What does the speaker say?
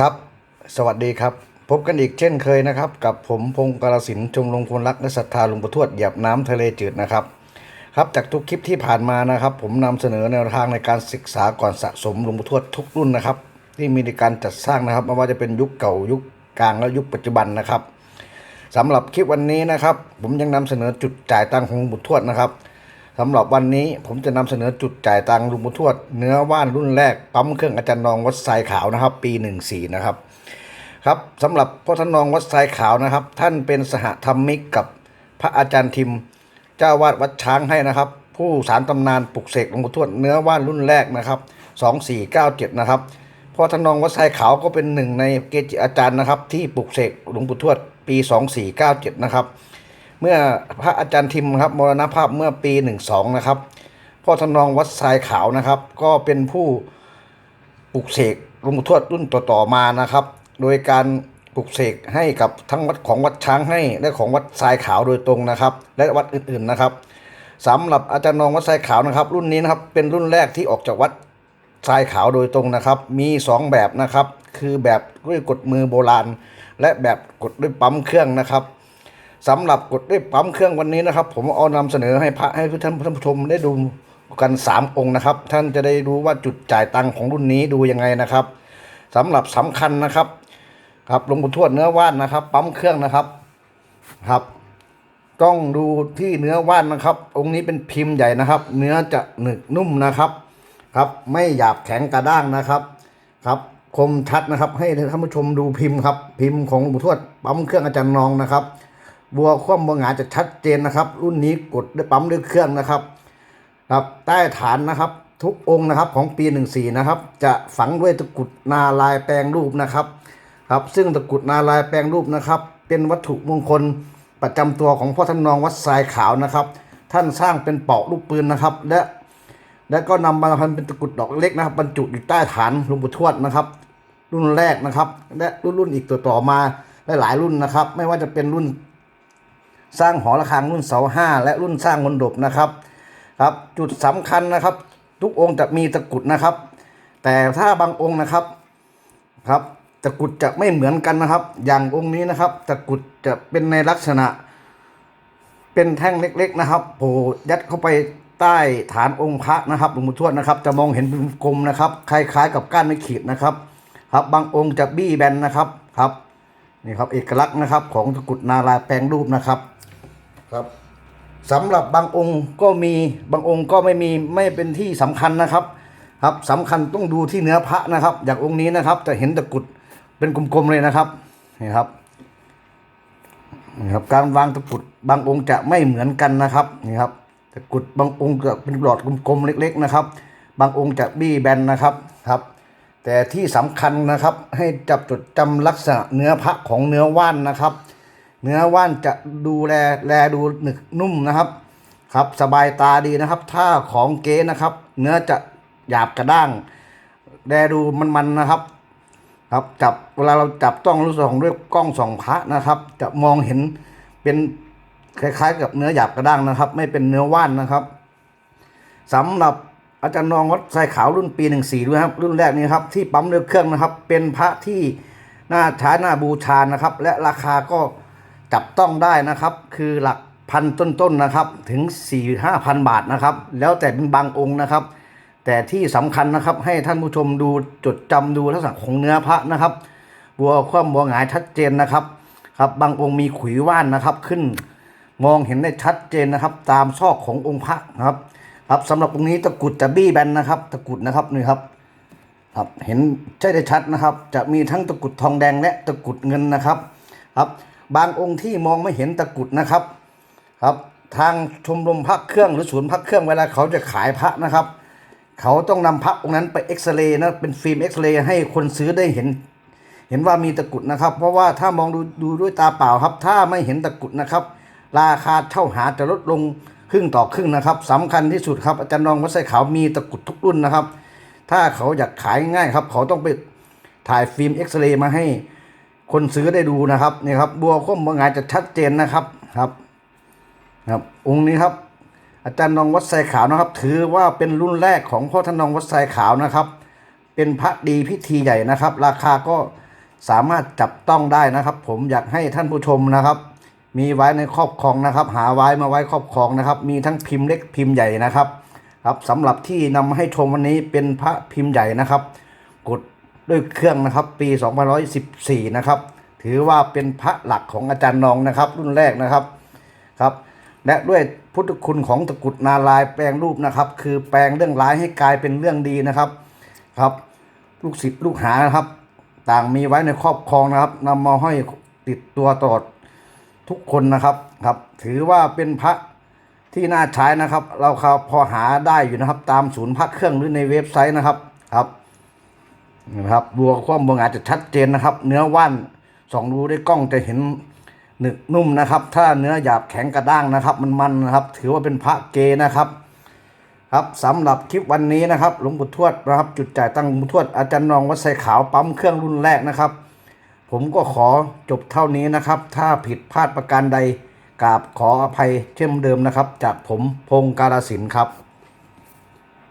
ครับ สวัสดีครับ พบกันอีกเช่นเคยนะครับ กับผมพงศ์กาลสินชมรมคนรักและศรัทธาหลวงปู่ทวดหยียบน้ำทะเลจืดนะครับ ครับจากทุกคลิปที่ผ่านมานะครับ ผมนำเสนอแนวทางในการศึกษาก่อนสะสมหลวงปู่ทวดทุกรุ่นนะครับ ที่มีในการจัดสร้างนะครับไม่ว่าจะเป็นยุคเก่ายุคกลางและยุคปัจจุบันนะครับสำหรับคลิปวันนี้นะครับ ผมยังนำเสนอจุดจ่ายตังของหลวงปู่ทวดนะครับ สำหรับวันนี้ผมจะนำเสนอจุดจ่ายตังค์หลุงปู่ทวด เนื้อว่านรุ่นแรกปั๊มเครื่องอาจารย์นองวัดทรายขาวนะครับ ปี 14 นะครับ ครับสำหรับพ่อท่านนองวัดทรายขาวนะครับ ท่านเป็นสหธรรมิกกับพระอาจารย์ทิม เจ้าวาดวัดช้างให้นะครับ ผู้สารตำนานปลุกเสกหลวงปู่ทวดเนื้อว่านรุ่นแรกนะครับ 2497 นะครับพ่อท่านนองวัดทรายขาวก็เป็นหนึ่งในเกจิอาจารย์นะครับ ที่ปลุกเสกหลวงปู่ทวดปี 2497 นะครับ เมื่อพระอาจารย์ทิมครับมรณภาพเมื่อปี 12 นะครับ พ่อทนองวัดทรายขาวนะครับ ก็เป็นผู้ปลุกเสกหลวงปู่ทวดรุ่นต่อๆมานะครับ โดยการปลุกเสกให้กับทั้งวัดของวัดช้างให้และของวัดทรายขาวโดยตรงนะครับ และวัดอื่นๆนะครับสำหรับอาจารย์นองวัดทรายขาวนะครับ รุ่นนี้นะครับเป็นรุ่นแรกที่ออกจากวัดทรายขาวโดยตรงนะครับ มีสองแบบนะครับ คือแบบด้วยกดมือโบราณ และแบบกดด้วยปั๊มเครื่องนะครับ สำหรับกดได้ปั๊มเครื่องวันนี้นะครับ ผมเอานำเสนอให้พระให้ท่านท่านผู้ชมได้ดูกัน 3 องค์นะครับ ท่านจะได้รู้ว่าจุดจ่ายตังของรุ่นนี้ดูยังไงนะครับสำหรับสำคัญนะครับ ครับหลวงปู่ทวดเนื้อว่านนะครับ ปั๊มเครื่องนะครับครับ ต้องดูที่เนื้อว่านนะครับ องค์นี้เป็นพิมพ์ใหญ่นะครับ เนื้อจะหนึบนุ่มนะครับ ครับ ไม่หยาบแข็งกระด้างนะครับครับคมชัดนะครับ ให้ท่านผู้ชมดูพิมพ์ครับ พิมพ์ของหลวงปู่ทวดปั๊มเครื่องอาจารย์นองนะครับ บัวคว่ำบัวหงายจะชัดเจนนะครับ รุ่นนี้กดด้วยปั๊มด้วยเครื่องนะครับครับใต้ฐานนะครับ ทุกองค์นะครับของปี 14 นะครับ จะฝังด้วยตะกุดนาลายแปลงรูปนะครับครับซึ่งตะกุดนาลายแปลงรูปนะครับ เป็นวัตถุมงคลประจำตัวของพ่อท่านนองวัดทรายขาวนะครับ ท่านสร้างเป็นเปาะลูกปืนนะครับ และและก็นำมาทำเป็นตะกุดดอกเล็กนะครับบรรจุอยู่ใต้ฐานหลวงปู่ทวดนะครับ รุ่นแรกนะครับ และรุ่นรุ่นอีกตัวต่อมาหลายๆรุ่นนะครับ ไม่ว่าจะเป็นรุ่น สร้างหอระฆังรุ่นเสาห้าและรุ่นสร้างมนดบนะครับครับ จุดสำคัญนะครับ ทุกองค์จะมีตะกุดนะครับ แต่ถ้าบางองค์นะครับครับตะกุดจะไม่เหมือนกันนะครับ อย่างองค์นี้นะครับ ตะกุดจะเป็นในลักษณะ เป็นแท่งเล็ก ๆนะครับโผล่ยัดเข้าไปใต้ฐานองค์พระนะครับหลวงปู่ทวดนะครับ จะมองเห็นเป็นกลมนะครับ คล้ายๆ กับก้านไม้ขีดนะครับ ครับบางองค์จะบี้แบนนะครับครับนี่ครับเอกลักษณ์นะครับของตะกุดนาลาแปลงรูปนะครับ ครับสำหรับบางองค์ก็มีบางองค์ก็ไม่มีไม่เป็นที่สำคัญนะครับ ครับสำคัญต้องดูที่เนื้อพระนะครับ อย่างองค์นี้นะครับ จะเห็นตะกุดเป็นกลมๆเลยนะครับนี่ครับนี่ครับ การวางตะกุดบางองค์จะไม่เหมือนกันนะครับนี่ครับตะกุดบางองค์จะเป็นหลอดกลมๆเล็ก ๆนะครับ บางองค์จะบี้แบนนะครับครับ แต่ที่สำคัญนะครับให้จับจดจำลักษณะเนื้อพระของเนื้อว่านนะครับ เนื้อว่านจะดูแลแลดูหนึกนุ่มนะครับ ครับสบายตาดีนะครับ ถ้าของเก๊นะครับ เนื้อจะหยาบกระด้างแลดูมันๆนะครับ ครับจับเวลาเราจับต้องรู้สึกของด้วยกล้องส่องพระนะครับ จะมองเห็นเป็นคล้ายๆ กับเนื้อหยาบกระด้างนะครับ ไม่เป็นเนื้อว่านนะครับสำหรับอาจารย์นองวัดทรายขาวรุ่นปีหนึ่งสี่ด้วยครับ รุ่นแรกนี้ครับที่ปั๊มเรือเครื่องนะครับ เป็นพระที่น่าใช้น่าบูชานะครับ และราคาก็ จับต้องได้นะครับ คือหลักพันต้นๆนะครับ ถึง4ี่ห้าพันบาทนะครับ แล้วแต่เป็นบางองค์นะครับ แต่ที่สำคัญนะครับ ให้ท่านผู้ชมดูจดจำดูลักษณะของเนื้อพระนะครับ บัวคว่ำบัวหงายชัดเจนนะครับครับ บางองค์มีขุยว่านนะครับขึ้น มองเห็นได้ชัดเจนนะครับ ตามซอกขององค์พระนะครับ ครับสำหรับตรงนี้ตะกุดจะบี้แบนนะครับ ตะกุดนะครับนี่ครับครับเห็นใช่ได้ชัดนะครับ จะมีทั้งตะกุดทองแดงและตะกุดเงินนะครับ ครับ บางองค์ที่มองไม่เห็นตะกุดนะครับ ครับ ทางชมรมพระเครื่องหรือศูนย์พระเครื่องเวลาเขาจะขายพระนะครับ เขาต้องนำพระองค์นั้นไปเอ็กซเรย์นะเป็นฟิล์มเอ็กซเรย์ให้คนซื้อได้เห็น เห็นว่ามีตะกุดนะครับ เพราะว่าถ้ามองดูดูด้วยตาเปล่าครับ ถ้าไม่เห็นตะกุดนะครับ ราคาเช่าหาจะลดลงครึ่งต่อครึ่งนะครับสำคัญที่สุดครับอาจารย์นองวัดไส้ขาวมีตะกุดทุกรุ่นนะครับ ถ้าเขาอยากขายง่ายครับ เขาต้องไปถ่ายฟิล์มเอ็กซเรย์มาให้ คนซื้อได้ดูนะครับนี่ครับ บัวคว่ำบัวหงายจะชัดเจนนะครับครับครับ องค์นี้ครับ อาจารย์นองวัดไซขาวนะครับ ถือว่าเป็นรุ่นแรกของพ่อท่านนองวัดไซขาวนะครับ เป็นพระดีพิธีใหญ่นะครับ ราคาก็สามารถจับต้องได้นะครับ ผมอยากให้ท่านผู้ชมนะครับ มีไว้ในครอบครองนะครับ หาไว้มาไว้ครอบครองนะครับ มีทั้งพิมพ์เล็กพิมพ์ใหญ่นะครับ ครับสำหรับที่นำมาให้ชมวันนี้เป็นพระพิมพ์ใหญ่นะครับ กด ด้วยเครื่องนะครับปี2514 นะครับ ถือว่าเป็นพระหลักของอาจารย์นองนะครับ รุ่นแรกนะครับครับ และด้วยพุทธคุณของตะกุดนารายแปลงรูปนะครับ คือแปลงเรื่องร้ายให้กลายเป็นเรื่องดีนะครับครับ ลูกศิษย์ลูกหานะครับ ต่างมีไว้ในครอบครองนะครับนำมาห้อยติดตัวตลอดทุกคนนะครับครับ ถือว่าเป็นพระที่น่าใช้นะครับ เราครับพอหาได้อยู่นะครับ ตามศูนย์พักเครื่องหรือในเว็บไซต์นะครับครับ นะครับบัวความบางอาจจะชัดเจนนะครับ เนื้อว่านสองดูด้วยกล้องจะเห็นหนึบนุ่มนะครับ ถ้าเนื้อหยาบแข็งกระด้างนะครับ มันมันนะครับ ถือว่าเป็นพระเกนะครับ ครับสำหรับคลิปวันนี้นะครับหลวงปู่ทวดนะครับ จุดจ่ายตั้งหลวงปู่ทวดอาจารย์นองวัดไซขาวปั๊มเครื่องรุ่นแรกนะครับ ผมก็ขอจบเท่านี้นะครับ ถ้าผิดพลาดประการใดกราบขออภัยเช่นเดิมนะครับ จากผมพงศ์การสินธุ์ครับ